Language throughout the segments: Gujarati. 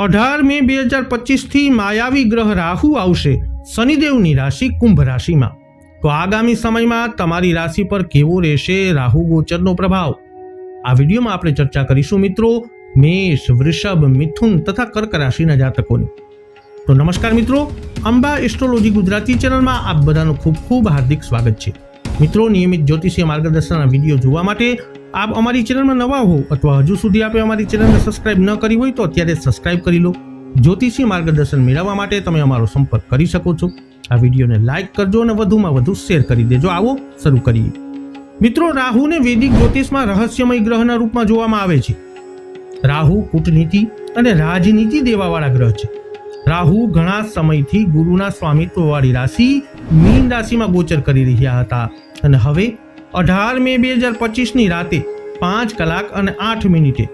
અઢાર મે બે હજાર પચીસથી માયાવી ગ્રહ રાહુ આવશે, શનિદેવની રાશિ કુંભ રાશિમાં. તો આગામી સમયમાં તમારી રાશિ પર કેવો રહેશે રાહુ ગોચરનો પ્રભાવ? આ વિડીયોમાં આપણે ચર્ચા કરીશું મિત્રો મેષ, વૃષભ, મિથુન તથા કર્ક રાશિના જાતકોની. તો નમસ્કાર મિત્રો, અંબા એસ્ટ્રોલોજી ગુજરાતી ચેનલમાં આપ બધાનું ખૂબ ખૂબ હાર્દિક સ્વાગત છે. મિત્રો, નિયમિત જ્યોતિષીય માર્ગદર્શનના વીડિયો જોવા માટે આપ અમારી ચેનલમાં નવા હો અથવા હજુ સુધી આપે અમારી ચેનલને સબસ્ક્રાઇબ ન કરી હોય તો અત્યારે સબસ્ક્રાઇબ કરી લો. જ્યોતિષી માર્ગદર્શન મેળવવા માટે તમે અમારો સંપર્ક કરી શકો છો. આ વિડીયોને લાઇક કરજો અને વધુમાં વધુ શેર કરી દેજો. આવો શરૂ કરીએ. મિત્રો રાહુને વૈદિક જ્યોતિષમાં રહસ્યમય ગ્રહના રૂપમાં જોવામાં આવે છે. રાહુ કૂટનીતિ અને રાજનીતિ દેવાવાળા ગ્રહ છે. રાહુ ઘણા સમયથી ગુરુના સ્વામિત્વવાળી રાશિ મીન રાશિમાં ગોચર કરી રહ્યા હતા. અને હવે અઢાર મે બે હજાર પચીસની રાતે પાંચ કલાક અને આઠ મિનિટે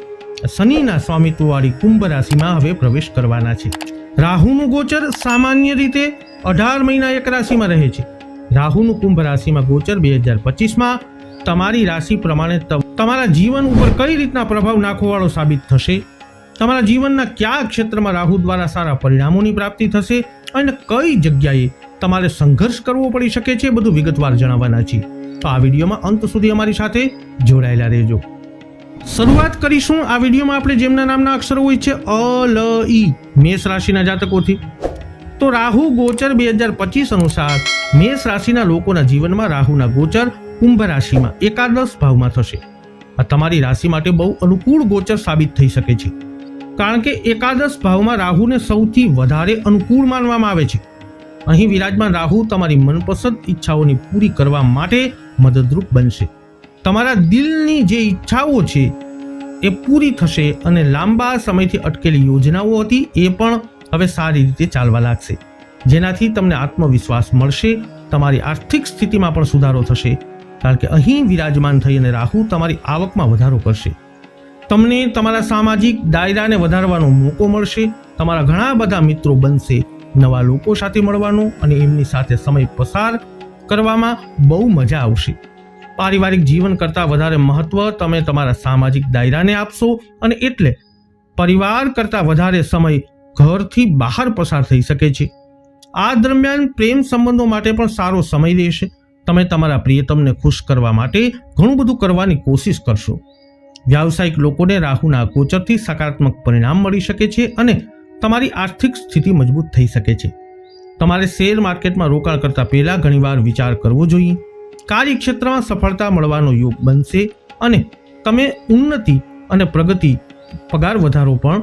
શનિના સ્વામિત્વવાળી કુંભ રાશિમાં હવે પ્રવેશ કરવાના છે. રાહુનું ગોચર સામાન્ય રીતે અઢાર મહિના એક રાશિમાં રહે છે. રાહુનું કુંભ રાશિમાં ગોચર બે હજાર પચીસમાં તમારી રાશિ પ્રમાણે તમારા જીવન ઉપર કઈ રીતના પ્રભાવ નાખવાવાળો સાબિત થશે? તમારા જીવનના કયા ક્ષેત્રમાં રાહુ દ્વારા સારા પરિણામોની પ્રાપ્તિ થશે? અને કઈ જગ્યાએ તમારે સંઘર્ષ કરવો પડી શકે છે બધું વિગતવાર જણાવવાના છે તો આ વિડીયોમાં અંત સુધી અમારી સાથે જોડાયેલા રહેજો. શરૂઆત કરીશું. આ વિડીયોમાં આપણે જેમના નામના અક્ષરો હોય છે, અ, લ, ઈ, મેષ રાશિના જાતકોથી. તો રાહુ ગોચર બે હજાર પચીસ અનુસાર મેષ રાશિના લોકોના જીવનમાં રાહુના ગોચર કુંભ રાશિમાં એકાદશ ભાવમાં થશે. આ તમારી રાશિ માટે બહુ અનુકૂળ ગોચર સાબિત થઈ શકે છે. કારણ કે એકાદશ ભાવમાં રાહુને સૌથી વધારે અનુકૂળ માનવામાં આવે છે. અહીં વિરાજમાન રાહુ તમારી મનપસંદ ઈચ્છાઓની પૂરી કરવા માટે મદદરૂપ બનશે. તમારા દિલની જે ઈચ્છાઓ છે એ પૂરી થશે અને લાંબા સમયથી અટકેલી યોજનાઓ હતી એ પણ હવે સારી રીતે ચાલવા લાગશે. જેનાથી તમને આત્મવિશ્વાસ મળશે, તમારી આર્થિક સ્થિતિમાં પણ સુધારો થશે. કારણ કે અહીં વિરાજમાન થઈ અને રાહુ તમારી આવકમાં વધારો કરશે. તમને તમારા સામાજિક દાયરાને વધારવાનો મોકો મળશે, તમારા ઘણા બધા મિત્રો બનશે, નવા લોકો સાથે મળવાનો અને એમની સાથે સમય પસાર કરવામાં બહુ મજા આવશે. પારિવારિક જીવન કરતાં વધારે મહત્વ તમે તમારા સામાજિક દાયરાને આપશો અને એટલે પરિવાર કરતાં વધારે સમય ઘરથી બહાર પસાર થઈ શકે છે. આ દરમિયાન પ્રેમ સંબંધો માટે પણ સારો સમય રહેશે. તમે તમારા પ્રિયતમને ખુશ કરવા માટે ઘણું બધું કરવાની કોશિશ કરશો. વ્યાવસાયિક લોકોને રાહુના ગોચરથી સકારાત્મક પરિણામ મળી શકે છે અને તમારી આર્થિક સ્થિતિ મજબૂત થઈ શકે છે. તમારે શેર માર્કેટમાં રોકાણ કરતા પહેલા ઘણીવાર વિચાર કરવો જોઈએ. કાર્યક્ષેત્રમાં સફળતા મળવાનો યોગ બનશે અને તમે ઉન્નતિ અને પ્રગતિ, પગાર વધારો પણ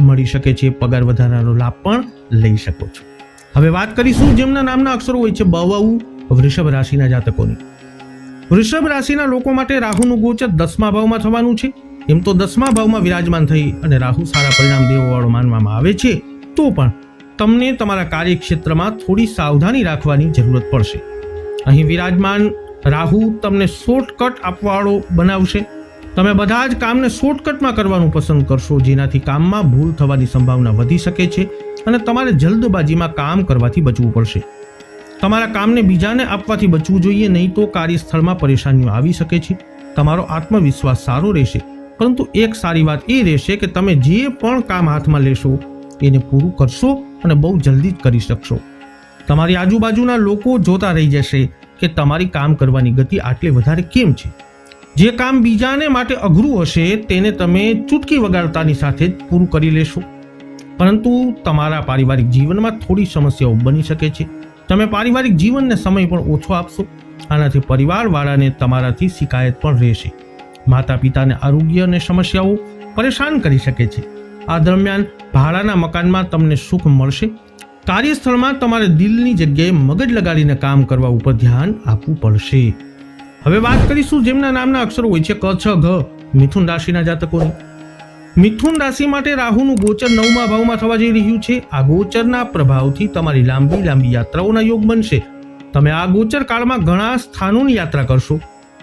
મળી શકે છે. પગાર વધારાનો લાભ પણ લઈ શકો છો. હવે વાત કરીશું જેમના નામના અક્ષરો હોય છે. બવઉ, વૃષભ રાશિના જાતકોની. વૃષભ રાશિના લોકો માટે રાહુનું ગોચર દસમા ભાવમાં થવાનું છે. એમ તો દસમા ભાવમાં વિરાજમાન થઈ અને રાહુ સારા પરિણામ દેવાવાળો માનવામાં આવે છે. તો પણ તમને તમારા કાર્યક્ષેત્રમાં થોડી સાવધાની રાખવાની જરૂરત પડશે. અહીં વિરાજમાન રાહુ તમને શોર્ટકટ આપવાવાળો બનાવશે. તમે બધા જ કામને શોર્ટકટમાં કરવાનું પસંદ કરશો, જેનાથી કામમાં ભૂલ થવાની સંભાવના વધી શકે છે અને તમારે જલ્દબાજીમાં કામ કરવાથી બચવું પડશે. તમારા કામને બીજાને આપવાથી બચવું જોઈએ, નહીં તો કાર્યસ્થળમાં પરેશાનીઓ આવી શકે છે. તમારો આત્મવિશ્વાસ સારો રહેશે. પરંતુ એક સારી વાત એ રહેશે કે તમે જે પણ કામ હાથમાં લેશો, એને પૂરું કરશો અને બહુ જલ્દી જ કરી શકશો. તમારી આજુબાજુના લોકો જોતા રહી જશે કે તમારી કામ કરવાની ગતિ આટલી વધારે કેમ છે. જે કામ બીજાને માટે અઘરું હશે, તેને તમે ચૂટકી વગાડતાની સાથે જ પૂરું કરી લેશો. પરંતુ તમારા પારિવારિક જીવનમાં થોડી સમસ્યાઓ બની શકે છે. તમે પારિવારિક જીવનને સમય પણ ઓછો આપશો. આનાથી પરિવારવાળાને તમારાથી શિકાયત પણ રહેશે. માતા પિતાને આરોગ્ય અને સમસ્યાઓ પરેશાન કરી શકે છે. આ દરમિયાન ભાડાના મકાનમાં તમને સુખ મળશે. કાર્યસ્થળમાં તમારે દિલની જગ્યાએ મગજ લગાડીને કામ કરવા ઉપર ધ્યાન આપવું પડશે. હવે વાત કરીશું જેમના નામના અક્ષરો હોય છે ક, છ, ઘ, મિથુન રાશિના જાતકોની. મિથુન રાશિ માટે રાહુનું ગોચર નવમા ભાવમાં થવા જઈ રહ્યું છે. આ ગોચરના પ્રભાવથી તમારી લાંબી લાંબી યાત્રાઓના યોગ બનશે. તમે આ ગોચર કાળમાં ઘણા સ્થાનોની યાત્રા કરશો,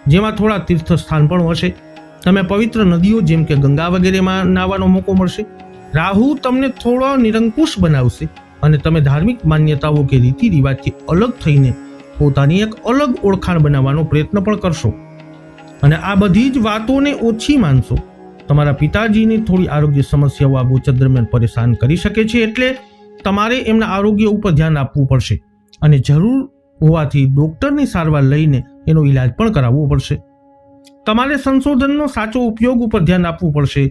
જેમાં થોડા તીર્થ સ્થાન પણ હશે. તમે પવિત્ર નદીઓ જેમ કે ગંગા વગેરેમાં નાહવાનો મોકો મળશે. રાહુ તમને થોડો નિરંકુશ બનાવશે અને તમે ધાર્મિક માન્યતાઓ કે રીતિ રિવાજથી અલગ થઈને પોતાની એક અલગ ઓળખાણ બનાવવાનો પ્રયત્ન પણ કરશો. અને આ બધી જ વાતોને ઓછી માનશો. તમારા પિતાજીની થોડી આરોગ્ય સમસ્યાઓ આ ગોચર દરમિયાન પરેશાન કરી શકે છે એટલે તમારે એમના આરોગ્ય ઉપર ધ્યાન આપવું પડશે અને જરૂર હોવાથી ડૉક્ટરની સારવાર લઈને એનો ઈલાજ પણ કરાવવો પડશે. તમારે સંશોધનનો સાચો ઉપયોગ ઉપર ધ્યાન આપવું પડશે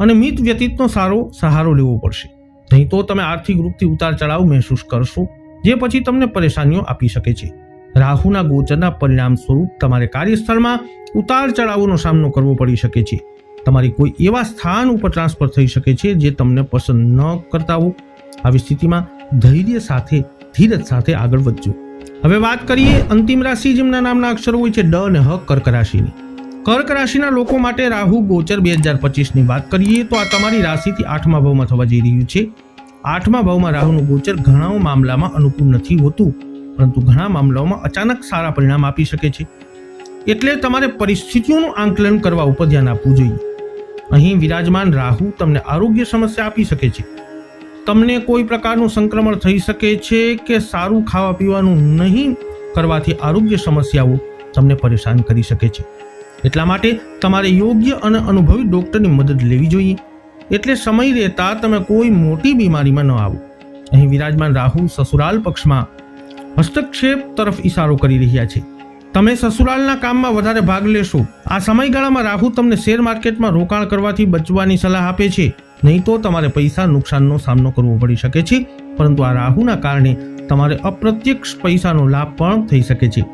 અને મિત વ્યતીતનો સારો સહારો લેવો પડશે. નહીં તો તમે આર્થિક રૂપથી ઉતાર ચઢાવ મહેસૂસ કરશો, જે પછી તમને પરેશાનીઓ આપી શકે છે. રાહુના ગોચરના પરિણામ સ્વરૂપ તમારે કાર્યસ્થળમાં ઉતાર ચઢાવોનો સામનો કરવો પડી શકે છે. તમારી કોઈ એવા સ્થાન ઉપર ટ્રાન્સફર થઈ શકે છે જે તમને પસંદ ન કરતા હો. આવી સ્થિતિમાં ધૈર્ય સાથે, ધીરજ સાથે આગળ વધજો. હવે વાત કરીએ અંતિમ રાશિ જેમના નામના અક્ષરો હોય છે ડ અને હ કર્ક રાશિની. કર્ક રાશિના લોકો માટે રાહુ, ગોચર બે હજાર પચીસની વાત કરીએ તો આ તમારી રાશિથી આઠમા ભાવમાં થવા જઈ રહ્યું છે. આઠમા ભાવમાં રાહુનું ગોચર ઘણા મામલામાં અનુકૂળ નથી હોતું, પરંતુ ઘણા મામલાઓમાં અચાનક સારા પરિણામ આપી શકે છે. એટલે તમારે પરિસ્થિતિઓનું આંકલન કરવા ઉપર ધ્યાન આપવું જોઈએ. અહીં વિરાજમાન રાહુ તમને આરોગ્ય સમસ્યા આપી શકે છે. તમને કોઈ પ્રકારનું સંક્રમણ થઈ શકે છે કે સારું ખાવા પીવાનું નહીં કરવાથી આરોગ્ય સમસ્યાઓ તમને પરેશાન કરી શકે છે. એટલા માટે તમારે યોગ્ય અને અનુભવી ડૉક્ટરની મદદ લેવી જોઈએ. એટલે સમય રહેતા તમે કોઈ મોટી બીમારીમાં ન આવો. અહીં વિરાજમાન રાહુ સસુરાલ પક્ષમાં હસ્તક્ષેપ તરફ ઈશારો કરી રહ્યા છે. તમે સસુરાલના કામમાં વધારે ભાગ લેશો. આ સમયગાળામાં રાહુ તમને શેર માર્કેટમાં રોકાણ કરવાથી બચવાની સલાહ આપે છે. નહીં તો તમારે પૈસા નુકસાનનો સામનો કરવો પડી શકે છે. પરંતુ આ રાહુના કારણે તમારે અપ્રત્યક્ષ પૈસાનો લાભ પણ થઈ શકે છે.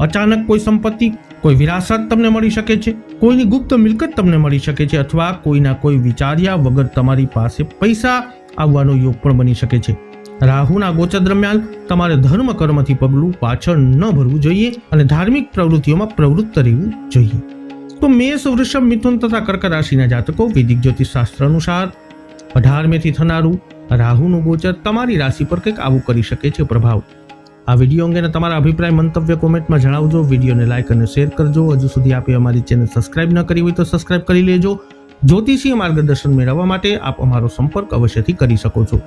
અચાનક કોઈ સંપત્તિ, કોઈ વિરાસત તમને મળી શકે છે. કોઈની ગુપ્ત મિલકત તમને મળી શકે છે અથવા કોઈના કોઈ વિચાર્યા વગર તમારી પાસે પૈસા આવવાનો યોગ પણ બની શકે છે. રાહુના ગોચર દરમિયાન તમારે ધર્મ કર્મથી પગલું પાછળ ન ભરવું જોઈએ અને ધાર્મિક પ્રવૃત્તિઓમાં પ્રવૃત્ત રહેવું જોઈએ. તો મેષ, વૃષભ, મિથુન તથા કર્ક રાશિના જાતકો વૈદિક જ્યોતિષ શાસ્ત્ર અનુસાર અઢાર મેથી થનારું રાહુનું ગોચર તમારી રાશિ પર કંઈક આવું કરી શકે છે પ્રભાવ. આ વીડિયો અંગેના તમારા અભિપ્રાય, મંતવ્ય કોમેન્ટમાં જણાવજો. વિડીયોને લાઇક અને શેર કરજો. હજુ સુધી આપે અમારી ચેનલ સબસ્ક્રાઇબ ન કરી હોય તો સબસ્ક્રાઇબ કરી લેજો. જ્યોતિષીય માર્ગદર્શન મેળવવા માટે આપ અમારો સંપર્ક અવશ્યથી કરી શકો છો.